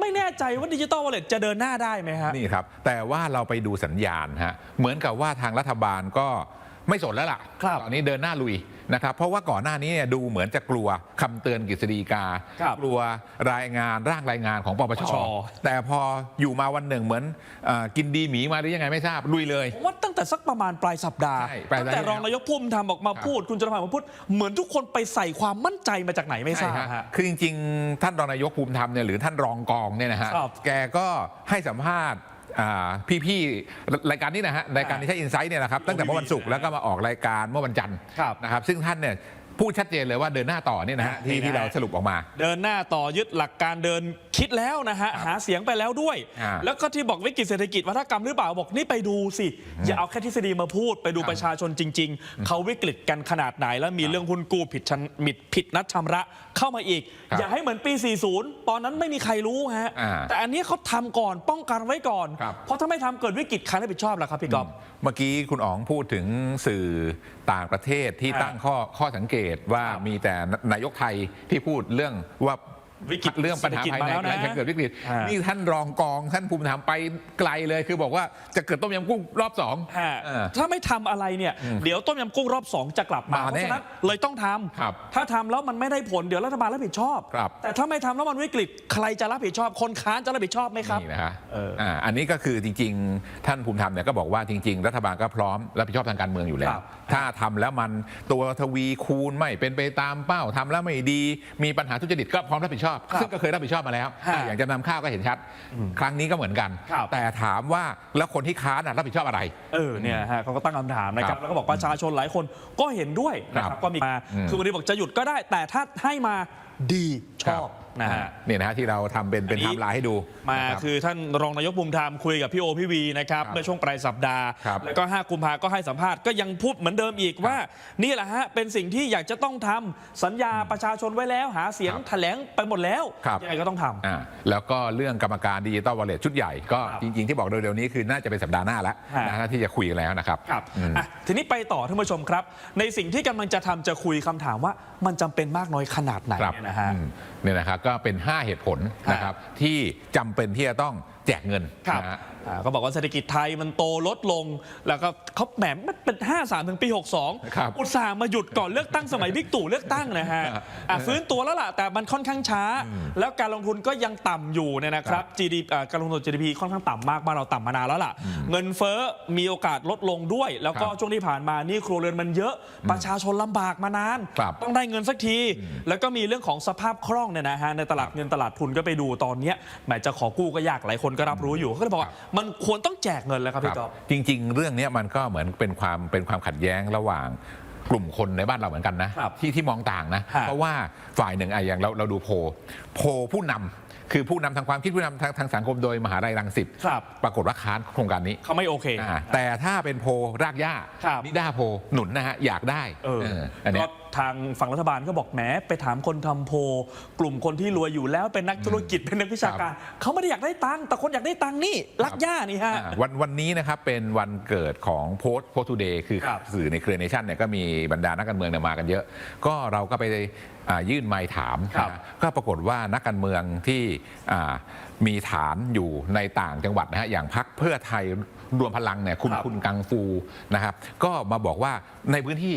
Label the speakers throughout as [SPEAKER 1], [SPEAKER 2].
[SPEAKER 1] ไม่แน่ใจว่าดิจิตอลวอลเล็ตจะเดินหน้าได้ไหมฮะ
[SPEAKER 2] นี่ครับ แต่ว่าเราไปดูสัญญาณฮะเหมือนกับว่าทางรัฐบาลก็ไม่สนแล้วล่ะ
[SPEAKER 1] ครับ
[SPEAKER 2] ตอนนี้เดินหน้าลุย นะครับเพราะว่าก่อนหน้านี้เนี่ยดูเหมือนจะกลัวคำเตือนกฤษฎีกา
[SPEAKER 1] ครับ
[SPEAKER 2] กลัวรายงานร่างรายงานของปปช
[SPEAKER 1] ปปช
[SPEAKER 2] แต่พออยู่มาวันหนึ่งเหมือนเออกินดีหมีมาหรือยังไงไม่ทราบลุยเลย
[SPEAKER 1] ผมว่าตั้งแต่สักประมาณปลายสัปดาห์
[SPEAKER 2] ใช่ปลายสั
[SPEAKER 1] ตั้
[SPEAKER 2] ป
[SPEAKER 1] ง
[SPEAKER 2] ดาห์
[SPEAKER 1] แต่รองนายกภูมิธรรมออกมา
[SPEAKER 2] ครับ
[SPEAKER 1] พูด คุณจรพันธ์มาพูด เหมือนทุกคนไปใส่ความมั่นใจมาจากไหนไม่ทราบ
[SPEAKER 2] ใช่ฮะ
[SPEAKER 1] ฮะ
[SPEAKER 2] คือจริงๆ ท่านรองนายกภูมิธรรมเนี่ยหรือท่านรองกองเนี่ยนะฮะ
[SPEAKER 1] ครับ
[SPEAKER 2] แกก็ให้สัมภาษณ์อ่า พี่ๆรายการนี้นะฮะรายการที่ใช้อินไซต์เนี่ยนะครับตั้งแต่เมื่อวันศุกร์แล้วก็มาออกรายการเมื่อวันจันทร์
[SPEAKER 1] ครับ
[SPEAKER 2] นะครับซึ่งท่านเนี่ยพูดชัดเจนเลยว่าเดินหน้าต่อเนี่ยนะฮะที่
[SPEAKER 1] นี่นะ
[SPEAKER 2] ที่เราสรุปออกมา
[SPEAKER 1] เดินหน้าต่อยึดหลักการเดิน คิดแล้วนะฮะหาเสียงไปแล้วด้วย
[SPEAKER 2] อ่า
[SPEAKER 1] แล้วก็ที่บอกวิกฤตเศรษฐกิจวัฒกรรมหรือเปล่าบอกนี่ไปดูสิ อย่าเอาแค่ทฤษฎีมาพูด ไปดู
[SPEAKER 2] ครับ
[SPEAKER 1] ประชาชนจริง ๆ เขาวิกฤตกันขนาดไหน แล้วมีเรื่องหุ้นกู้ผิดชันมิดผิดนัดชำระเข้ามาอีก
[SPEAKER 2] ครับ
[SPEAKER 1] อย่าให้เหมือนปี 40 ตอนนั้นไม่มีใครรู้ฮะ
[SPEAKER 2] อ่า
[SPEAKER 1] แต่อันนี้เขาทำก่อนป้องกันไว้ก่อน
[SPEAKER 2] ครับ
[SPEAKER 1] เพราะถ้าไม่ทำเกิดวิกฤตใครรับผิดชอบล่ะครับพี่กอฟ
[SPEAKER 2] เมื่อกี้คุณอ๋องพูดถึงสื่อต่างประเทศที่
[SPEAKER 1] อ่า
[SPEAKER 2] ตั้งข้อข้อสังเกตว่า
[SPEAKER 1] ครับ
[SPEAKER 2] มีแต่นายกไทยที่พูดเรื่องว่า
[SPEAKER 1] วิกฤต
[SPEAKER 2] เรื่องปัญหาภายใน
[SPEAKER 1] เศรษฐกิจมาแล้วนะ
[SPEAKER 2] กำลังจะเกิดวิกฤต
[SPEAKER 1] อ่านี่
[SPEAKER 2] นี่ท่านรองกองท่านภูมิธรรมไปไกลเลย คือบอกว่าจะเกิดต้มยำกุ้งรอบสอง
[SPEAKER 1] ฮะ
[SPEAKER 2] เออ
[SPEAKER 1] ถ้าไม่ทำอะไรเนี่ย เดี๋ยวต้มยำกุ้งรอบ 2 จะกลับมา
[SPEAKER 2] มา
[SPEAKER 1] เพราะ
[SPEAKER 2] แน่
[SPEAKER 1] ฉะนั้นเลยต้องทำ
[SPEAKER 2] ครับ
[SPEAKER 1] ถ้าทำแล้วมันไม่ได้ผลเดี๋ยวรัฐบาลรับผิดชอบ
[SPEAKER 2] ครับ
[SPEAKER 1] แต่ถ้าไม่ทำแล้วมันวิกฤตใครจะรับผิดชอบ คนค้านจะรับผิดชอบไหมครับ
[SPEAKER 2] นี่นะฮะ
[SPEAKER 1] เอออ่า
[SPEAKER 2] อันนี้ก็คือจริง ๆ ท่านภูมิธรรมเนี่ยก็บอกว่าจริง ๆ รัฐบาลก็พร้อมรับผิดชอบทางการเมืองอยู่แล้
[SPEAKER 1] คว รับ
[SPEAKER 2] ถ้าทำแล้วมันตัวทวีคูณไม่เป็นไปตามเป้าทำแล้วไม่ดี มีปัญหาทุจริตก็พร้อมรับผิดชอบ
[SPEAKER 1] ครับ
[SPEAKER 2] ซึ่งก็เคยรับผิดชอบมาแล้ว
[SPEAKER 1] ฮะ
[SPEAKER 2] อย่างจำนำข้าวก็เห็นชัด ครั้งนี้ก็เหมือนกัน
[SPEAKER 1] ครับ
[SPEAKER 2] แต่ถามว่าแล้วคนที่ค้านน่ะรับผิดชอบอะไร
[SPEAKER 1] เออเนี่ยฮะเขาก็ตั้งคำถามนะค
[SPEAKER 2] ครั
[SPEAKER 1] รับบแล้วก็บอกประชาชนหลายคนก็เห็นด้วยนะค
[SPEAKER 2] ครั
[SPEAKER 1] รับบก็มีมา
[SPEAKER 2] อืม
[SPEAKER 1] คือวันนี้บอกจะหยุดก็ได้ แต่ถ้าให้มาดีชอบนะฮะ
[SPEAKER 2] เนี่ยนะฮะที่เราทำเป็นเป็น
[SPEAKER 1] อันนี้
[SPEAKER 2] ไทม์ไลน์ให้ดู
[SPEAKER 1] มา
[SPEAKER 2] นะครับ
[SPEAKER 1] คือท่านรองนายกบุมธรรมคุยกับพี่โอพี่วีนะครับ
[SPEAKER 2] ครับ
[SPEAKER 1] เมื่อช่วงปลายสัปดาห์
[SPEAKER 2] ครับ
[SPEAKER 1] แล้วก็ 5 กุมภาก็ให้สัมภาษณ์ก็ยังพูดเหมือนเดิมอีกว่า นี่แหละฮะเป็นสิ่งที่อยากจะต้องทำสัญญาประชาชนไว้แล้ว หาเสียง
[SPEAKER 2] ครับ
[SPEAKER 1] แถลงไปหมดแล้ว
[SPEAKER 2] ครับ
[SPEAKER 1] ยังไงก็ต้องทำ
[SPEAKER 2] อ่าแล้วก็เรื่องกรรมการดิจิตอลวอลเล็ตชุดใหญ่ก็
[SPEAKER 1] ครับ
[SPEAKER 2] จริง ๆที่บอกเร็วๆนี้คือน่าจะเป็นสัปดาห์หน้าแล้ว
[SPEAKER 1] ฮะ
[SPEAKER 2] นะฮะที่จะคุยกันแล้วนะครับ
[SPEAKER 1] ครับ
[SPEAKER 2] อืม
[SPEAKER 1] อะทีนี้ไปต่อท่านผู้ชมครับ ในสิ่งที่กำลังจะทำจะคุยคำถามว่ามันจำเป็นมากน้อยขนาดไหน
[SPEAKER 2] ครับ
[SPEAKER 1] เนี่ยนะฮะ
[SPEAKER 2] อืมเนี่ยนะครับก็เป็น 5 เหตุผลนะครับที่จำเป็นที่จะต้อง แจกเงิน
[SPEAKER 1] ครับ
[SPEAKER 2] นะฮะ
[SPEAKER 1] อ่าเขาบอกว่าเศรษฐกิจไทยมันโตลดลง แล้วก็เขาแหมมันเป็น 5 3 ถึงปี62
[SPEAKER 2] ครับ
[SPEAKER 1] อุตส่าห์มาหยุดก่อนเลือกตั้งสมัยบิ๊กตู่เลือกตั้งนะฮะอะฟื้นตัวแล้วล่ะ แต่มันค่อนข้างช้า แล้วการลงทุนก็ยังต่ำอยู่เนี่ยนะครับ GDP อ่าการลงทุน GDP ค่อนข้างต่ำมากบ้านเราต่ำมานานแล้วล่ะ เงินเฟ้อมีโอกาสลดลงด้วย แล้วก็
[SPEAKER 2] ครับ
[SPEAKER 1] ช่วงที่ผ่านมานี่ครัวเรือนมันเยอะ ประชาชนลำบากมานาน
[SPEAKER 2] ครับ
[SPEAKER 1] ต้องได้เงินสักที แล้วก็มีเรื่องของสภาพคล่องเนี่ยนะฮะในตลาดเงินตลาดทุนก็ไปดูตอนเนี้ยแหมจะขอกู้ก็ยากหลายคนก็รับรู้อยู่เขาก็เลยบอกว่ามันควรต้องแจกเงินแล้วครับ
[SPEAKER 2] ค
[SPEAKER 1] พี่
[SPEAKER 2] รับ
[SPEAKER 1] ก๊อฟ
[SPEAKER 2] จริง ๆ เรื่องเนี้ยมันก็เหมือนเป็นความเป็นความขัดแย้งระหว่างกลุ่มคนในบ้านเราเหมือนกันนะครับที่ที่มองต่างนะ
[SPEAKER 1] ฮะ
[SPEAKER 2] เพราะว่าฝ่ายหนึ่งอะอย่างเราเราดูโพลโพลผู้นำ คือผู้นำทางความคิดผู้นำทางทางสังคมโดยมหาลัยรังสิต
[SPEAKER 1] ครับ
[SPEAKER 2] ปรากฏว่าค้านโครงการนี้
[SPEAKER 1] เขาไม่โอเค
[SPEAKER 2] อ่าแต่ถ้าเป็นโพลรากหญ้า
[SPEAKER 1] ครับ
[SPEAKER 2] นิด้าโพลหนุนนะฮะอยากได้
[SPEAKER 1] เออ
[SPEAKER 2] เอออันเนี้
[SPEAKER 1] ก็
[SPEAKER 2] ย
[SPEAKER 1] ทางฝั่งรัฐบาลก็บอกแหมไปถามคนทำโพลกลุ่มคนที่รวยอยู่แล้วเป็นนักธุรกิจเป็นนักวิชาการเขาไม่ได้อยากได้ตังค์แต่คนอยากได้ตังค์นี่รักย่านี่ฮะ
[SPEAKER 2] อ่าวันวันนี้นะครับเป็นวันเกิดของโพสโพสทูเดย์คือ
[SPEAKER 1] ครับ
[SPEAKER 2] สื่อในเครือเนชั่นเนี่ยก็มีบรรดานักการเมืองเนี่ยมากันเยอะ ก็เราก็ไปอ่า ยื่นไมค์ถาม
[SPEAKER 1] ครับ
[SPEAKER 2] นะก็ปรากฏว่านักการเมืองที่อ่ามีฐานอยู่ในต่างจังหวัดนะฮะอย่างพักเพื่อไทยรวมพลังเนี่ยคุณ
[SPEAKER 1] ครับ
[SPEAKER 2] คุณกังฟูนะครับ ก็มาบอกว่าในพื้นที่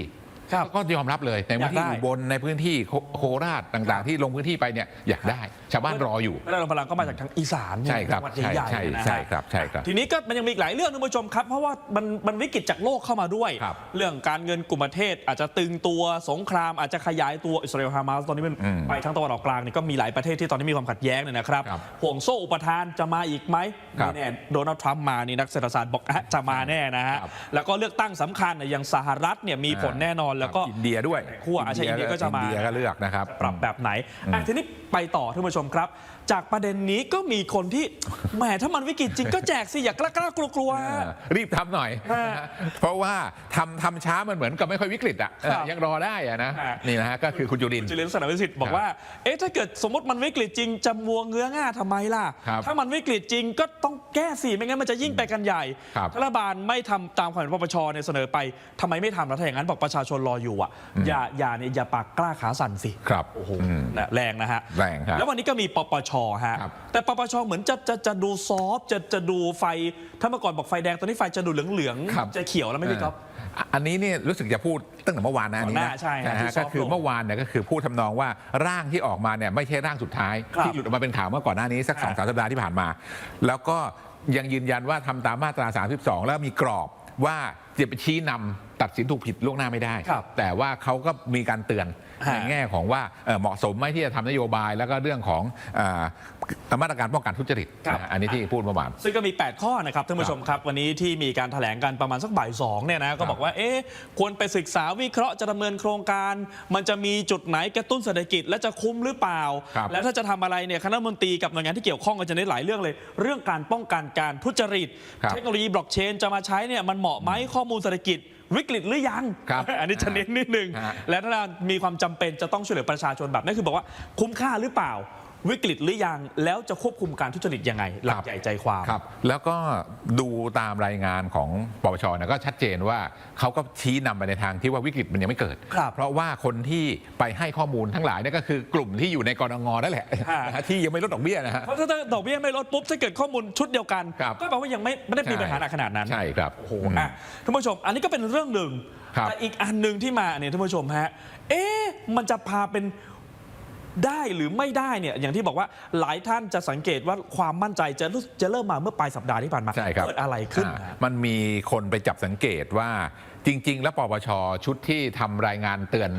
[SPEAKER 1] ครับ
[SPEAKER 2] ก็ยอมรับเลยในพื้นที่
[SPEAKER 1] อยากได้
[SPEAKER 2] อุบลในพื้นที่โคโคราชต่างๆ ที่ลงพื้นที่ไปเนี่ยอยากได้ ชาวบ้านรออยู่
[SPEAKER 1] ไม่ได้รวมพลังก็มาจากทางอีสาน
[SPEAKER 2] ใช่ครับ
[SPEAKER 1] จังหวัด
[SPEAKER 2] ใช่
[SPEAKER 1] ใหญ่ๆ
[SPEAKER 2] ใช่
[SPEAKER 1] นะฮะ
[SPEAKER 2] ใช่ครับใช่ครับ
[SPEAKER 1] ทีนี้ก็มันยังมีอีกหลายเรื่องท่านผู้ชมครับ เพราะว่ามันมันวิกฤตจากโลกเข้ามาด้วย
[SPEAKER 2] ครับ
[SPEAKER 1] เรื่องการเงินกลุ่มประเทศอาจจะตึงตัวสงครามอาจจะขยายตัวอิสราเอลฮามาสตอนนี้มัน
[SPEAKER 2] อืม
[SPEAKER 1] ไปทั้งตะวันออกกลางเนี่ยก็มีหลายประเทศที่ตอนนี้มีความขัดแย้งเนี่ยนะครับ
[SPEAKER 2] ครับ
[SPEAKER 1] ห่วงโซ่อุปทานจะมาอีกไหม
[SPEAKER 2] ครับ
[SPEAKER 1] ไม่แน่โดนัลด์ทรัมป์มานี่นักเศรษฐศาสตร์บอกอะจะมาแน่นะฮะ
[SPEAKER 2] ครับ
[SPEAKER 1] แล้วก็เลือกตั้งสำคัญเนี่ยอย่างสหรัฐเนี่ยมีผลแน่นอนแล้วก็
[SPEAKER 2] อินเดียด้วย
[SPEAKER 1] ขั้วอาชญาอินเดียก็จะมา
[SPEAKER 2] อินเดียก็เลือกนะครับ
[SPEAKER 1] ปรับแบบไหนอะทีนี้ไปต่อท่านผู้ชมครับ จากประเด็นนี้ก็มีคนที่แหมถ้ามันวิกฤตจริงก็แจกสิอย่ากล้ากล้ากลัวกลัว
[SPEAKER 2] เออรีบทำหน่อย
[SPEAKER 1] ฮะ
[SPEAKER 2] นะฮะเพราะว่าทำทำช้ามันเหมือนกับไม่ค่อยวิกฤตอะเออ
[SPEAKER 1] ครับ
[SPEAKER 2] ยังรอได้อะนะ
[SPEAKER 1] ฮะ
[SPEAKER 2] นี่นะฮะก็คือคุณจุรินทร์
[SPEAKER 1] จุลินทร์สนามวิสิทธิ์บอ
[SPEAKER 2] ค
[SPEAKER 1] ก
[SPEAKER 2] รับ
[SPEAKER 1] ว่าเอ๊ะถ้าเกิดสมมติมันวิกฤตจริงจะมัวเงื้อง่าทำไมล่ะ
[SPEAKER 2] ครับ
[SPEAKER 1] ถ้ามันวิกฤตจริงก็ต้องแก้สิไม่งั้นมันจะยิ่งไปกันใหญ่
[SPEAKER 2] ครับ
[SPEAKER 1] ถ้ารัฐบาลไม่ทำตามความเห็นปปชเนี่ยเสนอไปทำไมไม่ทำแล้วถ้าอย่างนั้นบอกประชาชนรออยู่อะอย่าอย่าเนี่ยอย่าปากกล้าขาสั่นสิ
[SPEAKER 2] ครับ
[SPEAKER 1] โอ้โห
[SPEAKER 2] อืม
[SPEAKER 1] นะแรงนะฮะ
[SPEAKER 2] แรงครับ
[SPEAKER 1] แล้ววันนี้ก็มีปปชฮะ
[SPEAKER 2] ครับ
[SPEAKER 1] แต่ปปชเหมือนจะจะจะดูซอฟต์จะจะดูไฟ ถ้าเมื่อก่อนบอกไฟแดงตอนนี้ไฟจะดูเหลือง
[SPEAKER 2] ครับ
[SPEAKER 1] ๆจะเขียวแล้วไหม่พี่ก๊อฟ
[SPEAKER 2] อะอันนี้เนี่ยรู้สึกจะพูดตั้งแต่เมื่อวานนะอันนี้
[SPEAKER 1] ก่อนห
[SPEAKER 2] นะ
[SPEAKER 1] น้าใช่ฮะ
[SPEAKER 2] นะ
[SPEAKER 1] ที่
[SPEAKER 2] ฮะ
[SPEAKER 1] ซอ
[SPEAKER 2] ก็
[SPEAKER 1] ฟต์
[SPEAKER 2] คือ
[SPEAKER 1] ลง
[SPEAKER 2] เมื่อวานเนี่ยก็คือพูดทำนองว่าร่างที่ออกมาเนี่ยไม่ใช่ร่างสุดท้าย
[SPEAKER 1] ครับ
[SPEAKER 2] ที่หลุดออกมาเป็นข่าวเมื่อก่อนหน้านี้สักสองสามสัปดาห์ที่ผ่านมา แล้วก็ยังยืนยันว่าทำตามมาตรา 32 แล้วมีกรอบว่าจะไปชี้นำตัดสินถูกผิดล่วงหน้าไม่ได้
[SPEAKER 1] ครับ
[SPEAKER 2] แต่ว่าเขาก็มีการเตือน
[SPEAKER 1] ฮะ
[SPEAKER 2] ในแง่ของว่าเอ่อเหมาะสมไหมที่จะทำนโยบายแล้วก็เรื่องของอ่ามาตรการป้องกันทุจริต
[SPEAKER 1] ครับ
[SPEAKER 2] นะฮะอันนี้ที่พูดเมื่อวาน
[SPEAKER 1] ซึ่งก็มี 8 ข้อนะครับท่านผู้ชมครับ วันนี้ที่มีการแถลงกันประมาณสักบ่ายสองเนี่ยนะก็บอกว่าเอ๊ะควรไปศึกษาวิเคราะห์จะดำเนินโครงการ มันจะมีจุดไหนกระตุ้นเศรษฐกิจ และจะคุ้มหรือเปล่า
[SPEAKER 2] ครับ
[SPEAKER 1] แล้วถ้าจะทำอะไรเนี่ยคณะรัฐมนตรีกับหน่วยงานที่เกี่ยวข้องก็จะได้หลายเรื่องเลย เรื่องการป้องกันการทุจริต
[SPEAKER 2] ครับ
[SPEAKER 1] เทคโนโลยีบล็อกเชนจะมาใช้เนี่ยมันเหมาะไหมข้อมูลเศรษฐกิจวิกฤตหรือยัง
[SPEAKER 2] ครับ
[SPEAKER 1] อันนี้จะเน้นนิดนึง
[SPEAKER 2] ฮะ
[SPEAKER 1] และถ้ามีความจำเป็นจะต้องช่วยเหลือประชาชนแบบนี้คือบอกว่าคุ้มค่าหรือเปล่า วิกฤตหรือยังแล้วจะควบคุมการทุจริตยังไง หลั
[SPEAKER 2] ค
[SPEAKER 1] ก
[SPEAKER 2] รับ
[SPEAKER 1] ใหญ่ใจความ
[SPEAKER 2] ครับ แล้วก็ดูตามรายงานของปปชเนี่ยก็ชัดเจนว่าเขาก็ชี้นำไปในทางที่ว่าวิกฤตมันยังไม่เกิด
[SPEAKER 1] ครับ
[SPEAKER 2] เพราะว่าคนที่ไปให้ข้อมูลทั้งหลายเนี่ยก็คือกลุ่มที่อยู่ในกรงงนั่นแหละ
[SPEAKER 1] ฮะ
[SPEAKER 2] นะฮะที่ยังไม่ลดดอกเบี้ยนะฮะ
[SPEAKER 1] เพราะถ้าดอกเบี้ยไม่ลดปุ๊บถ้าเกิดข้อมูลชุดเดียวกัน
[SPEAKER 2] ครับ
[SPEAKER 1] ก็แปลว่ายังไม่ไม่ได้มี
[SPEAKER 2] ใช่
[SPEAKER 1] ปัญหาหนักขนาดนั้น
[SPEAKER 2] ใช่ครับ
[SPEAKER 1] โอ้โหอะท่านผู้ชม อันนี้ก็เป็นเรื่องหนึ่ง
[SPEAKER 2] ครับ
[SPEAKER 1] แต่อีกอันหนึ่งที่มาเนี่ยท่านผู้ชมฮะเอ๊ะมันจะพาเป็น ได้หรือไม่ได้เนี่ยอย่างที่บอกว่าหลายท่านจะสังเกตว่าความมั่นใจจะรู้จะเริ่มมาเมื่อปลายสัปดาห์ที่ผ่านมา
[SPEAKER 2] ใช่ครับ
[SPEAKER 1] เกิดอะไรขึ้น
[SPEAKER 2] อ่า
[SPEAKER 1] ฮะ
[SPEAKER 2] มันมีคนไปจับสังเกตว่าจริง ๆ แล้วปปชชุดที่ทำรายงานเตือน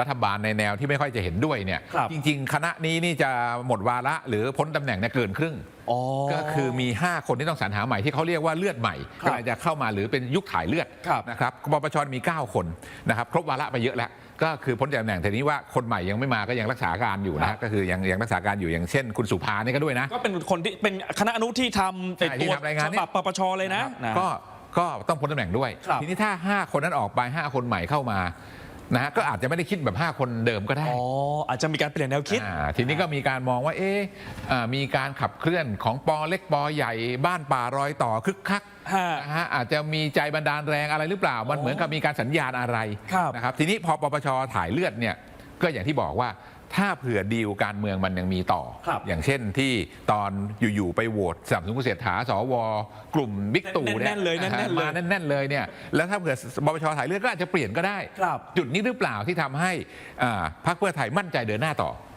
[SPEAKER 2] รัฐบาลในแนวที่ไม่ค่อยจะเห็นด้วยเนี่ย
[SPEAKER 1] ครับ
[SPEAKER 2] จริง ๆ คณะนี้นี่จะหมดวาระหรือพ้นตำแหน่งเนี่ยเกินครึ่ง
[SPEAKER 1] อ๋อ
[SPEAKER 2] ก็คือมี 5 คนที่ต้องสรรหาใหม่ที่เขาเรียกว่าเลือดใหม่
[SPEAKER 1] ครับ
[SPEAKER 2] กำลังจะเข้ามาหรือเป็นยุคถ่ายเลือด
[SPEAKER 1] ครับ
[SPEAKER 2] นะครับปปชมี 9 คนนะครับครบวาระไปเยอะแล้ว ก็คือพ้นจากตำแหน่งแต่นี้ว่าคนใหม่ยังไม่มาก็ยังรักษาการอยู่
[SPEAKER 1] ครั
[SPEAKER 2] นะ
[SPEAKER 1] บ
[SPEAKER 2] ก็คือยังยังรักษาการอยู่อย่างเช่น คุณสุภานี่ก็ด้วยนะ
[SPEAKER 1] ก็เป็นคนที่เป็นคณะอนุที่ทำ
[SPEAKER 2] ใช่ที่
[SPEAKER 1] ตัว
[SPEAKER 2] ทำรายงาน
[SPEAKER 1] ฉ
[SPEAKER 2] เนี่ย
[SPEAKER 1] บับปปชเลยนะนะ
[SPEAKER 2] ก็ก็ต้องพ้นตำแหน่งด้วย
[SPEAKER 1] ครับ
[SPEAKER 2] ทีนี้ถ้า 5 คนนั้นออกไป 5 คนใหม่เข้ามา นะฮะก็อาจจะไม่ได้คิดแบบ 5 คนเดิมก็ได้
[SPEAKER 1] อ๋ออาจจะมีการเปลี่ยนแนวคิด
[SPEAKER 2] อ่าทีนี้ก็มีการมองว่า เอ๊ะอ่ามีการขับเคลื่อนของปอเล็กปอใหญ่บ้านป่ารอยต่อคึกคัก
[SPEAKER 1] ฮะ
[SPEAKER 2] นะฮะอาจจะมีใจบันดาลแรงอะไรหรือเปล่า มันเหมือนกับมีการสัญญาณอะไร
[SPEAKER 1] ครับ
[SPEAKER 2] นะครับ ทีนี้พอปปชถ่ายเลือดเนี่ยก็อย่างที่บอกว่า ถ้าเผื่อดีลการเมืองมันยังมีต่อ
[SPEAKER 1] ครับ
[SPEAKER 2] อย่างเช่นที่ตอนอยู่ๆไปโหวตสนับสนุนคุณเศรษฐาสวกลุ่มบิ๊กตู่เนี่ย
[SPEAKER 1] แน่นๆเลยแน่นๆเลย
[SPEAKER 2] มาแน่นๆเลยเนี่ยแล้วถ้าเผื่อปปชถ่ายเลือดก็อาจจะเปลี่ยนก็ได้
[SPEAKER 1] ครับ
[SPEAKER 2] จุดนี้หรือเปล่าที่ทำให้อ่าพรรคเพื่อไทยมั่นใจเดินหน้าต่อ